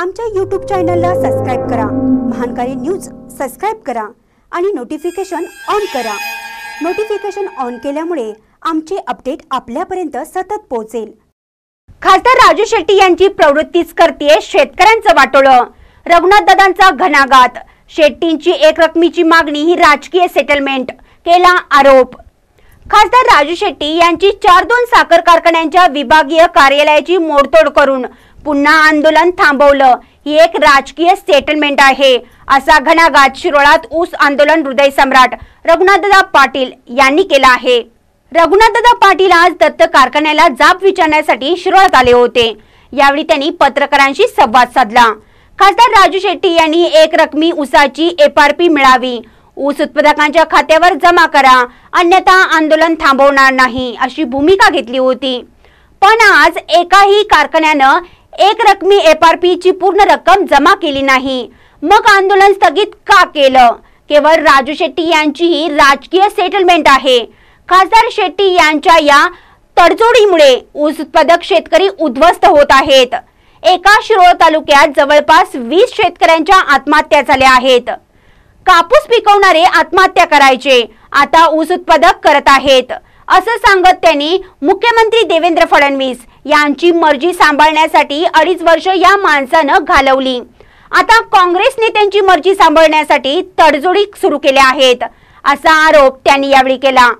आमच्या यूट्यूब चॅनलला सबस्क्राईब करा. महानकारी न्यूज सबस्क्राईब करा आणि नोटिफिकेशन ऑन करा. नोटिफिकेशन ऑन केल्यामुळे आमचे अपडेट आपल्यापर्यंत सतत पोहोचेल. खासदार राजू शेट्टी यांची प्रवृत्तीच करते शेतकऱ्यांचं वाटोळं. रघुनाथ दादांचा घणाघात. शेट्टींची एक रकमीची मागणी ही राजकीय सेटलमेंट केला आरोप. खासदार राजू शेट्टी यांची चार दोन साखर कारखान्यांच्या विभागीय कार्यालयाची मोडतोड करून पुन्हा आंदोलन थांबवलं. ही एक राजकीय सेटलमेंट आहे. असा घणाघात शिरोळात ऊस आंदोलन हृदय सम्राट रघुनाथदा पाटील यांनी केला आहे. रघुनाथदा पाटील आज दत्त कारखान्याला जाब विचारण्यासाठी शिरोळात आले होते. यावेळी त्यांनी पत्रकारांशी संवाद साधला. खासदार राजू शेट्टी यांनी एक रकमी ऊसाची एफआरपी मिळावी. ऊस उत्पादकांच्या खात्यावर जमा करा. अन्यथा आंदोलन थांबवणार नाही अशी भूमिका घेतली होती. पण आज एकाही कारखान्यानं एक रकमी एफआरपी ची पूर्ण रक्कम जमा केली नाही. मग आंदोलन स्थगित का केलं? केवळ राजू शेट्टी यांची ही राजकीय सेटलमेंट आहे. खासदार शेट्टी यांच्या या तडजोडीमुळे ऊस उत्पादक शेतकरी उद्ध्वस्त होत आहेत. एका शिरोळ तालुक्यात जवळपास वीस शेतकऱ्यांच्या आत्महत्या झाल्या आहेत. कापूस पिकवणारे आत्महत्या करायचे. आता ऊस उत्पादक करत आहेत. असं सांगत त्यांनी मुख्यमंत्री देवेंद्र फडणवीस यांची मर्जी सांभाळण्यासाठी अडीच वर्ष या माणसानं घालवली. आता काँग्रेस नेत्यांची मर्जी सांभाळण्यासाठी तडजोडी सुरू केल्या आहेत असा आरोप त्यांनी यावेळी केला.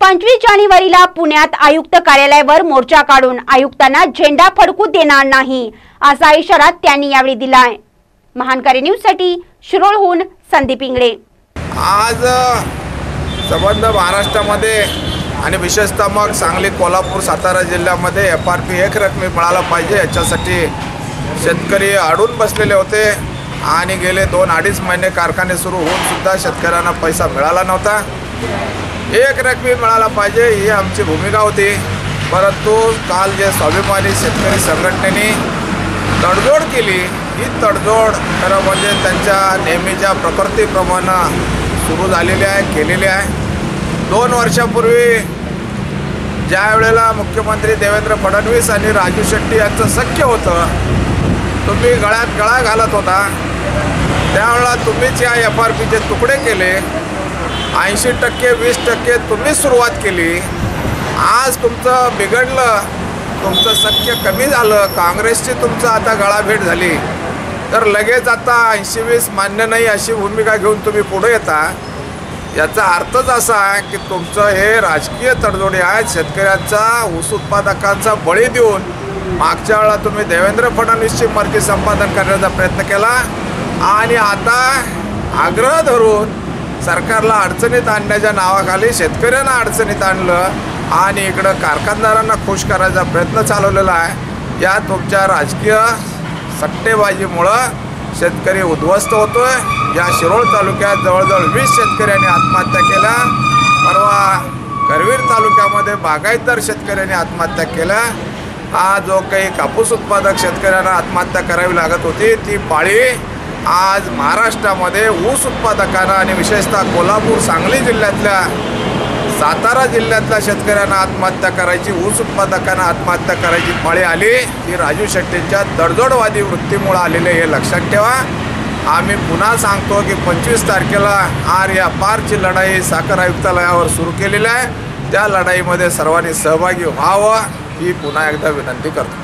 पंचवीस जानेवारीला पुण्यात आयुक्त कार्यालयावर मोर्चा काढून आयुक्तांना झेंडा फडकू देणार नाही असा इशारा त्यांनी यावेळी दिलाय. महानकारी न्यूजसाठी शिरोळहून संदीप इंगळे. आज संबंध महाराष्ट्रामध्ये आणि विशेषतः मग सांगली कोल्हापूर सातारा जिल्ह्यामध्ये एफ आर पी एक रकमी मिळाला पाहिजे. याच्यासाठी शेतकरी अडून बसलेले होते आणि गेले दोन अडीच महिने कारखाने सुरू होऊन सुद्धा शेतकऱ्यांना पैसा मिळाला नव्हता. एक रकमी मिळाला पाहिजे ही आमची भूमिका होती. परंतु काल जे स्वाभिमानी शेतकरी संघटनेने तडजोड केली ही तडजोड खरं म्हणजे त्यांच्या नेहमीच्या प्रकृतीप्रमाणे सुरू झालेली आहे केलेली आहे. दोन वर्षापूर्वी ज्या वेळेला मुख्यमंत्री देवेंद्र फडणवीस आणि राजू शेट्टी यांचं सख्य होतं तुम्ही गळ्यात गळा घालत होता. त्यावेळेला तुम्हीच या एफ आर पीचे तुकडे केले. ऐंशी टक्के वीस टक्के तुम्हीच सुरुवात केली. आज तुमचं बिघडलं तुमचं सख्य कमी झालं काँग्रेसची तुमचं आता गळाभेट झाली. तर लगेच आता ऐंशी वीस मान्य नाही अशी भूमिका घेऊन तुम्ही पुढे येता. याचा अर्थच असा आहे की तुमचं हे राजकीय तडजोडी आहेत. शेतकऱ्यांचा ऊस उत्पादकांचा बळी देऊन मागच्या वेळा तुम्ही देवेंद्र फडणवीसची मर्जी संपादन करण्याचा प्रयत्न केला. आणि आता आग्रह धरून सरकारला अडचणीत आणण्याच्या नावाखाली शेतकऱ्यांना अडचणीत आणलं आणि इकडं कारखानदारांना खुश करायचा प्रयत्न चालवलेला आहे. या तुमच्या राजकीय सट्टेबाजीमुळं शेतकरी उद्ध्वस्त होतोय. या शिरोळ तालुक्यात जवळजवळ वीस शेतकऱ्यांनी आत्महत्या केल्या. परवा करवीर तालुक्यामध्ये बागायतदार शेतकऱ्यांनी आत्महत्या केल्या. हा जो काही कापूस उत्पादक शेतकऱ्यांना आत्महत्या करावी लागत होती ती पाळी आज महाराष्ट्रामध्ये ऊस उत्पादकांना आणि विशेषतः कोल्हापूर सांगली जिल्ह्यातल्या सातारा जिल्ह्यातल्या शेतकऱ्यांना आत्महत्या करायची ऊस उत्पादकांना आत्महत्या करायची पाळी आली. ही राजू शेट्टींच्या तडजोडवादी वृत्तीमुळं आलेले हे लक्षात ठेवा. आम्ही पुन्हा सांगतो की पंचवीस तारखेला आर या पारची लढाई साखर आयुक्तालयावर सुरू केलेली आहे. त्या लढाईमध्ये सर्वांनी सहभागी व्हावं ही पुन्हा एकदा विनंती करतो.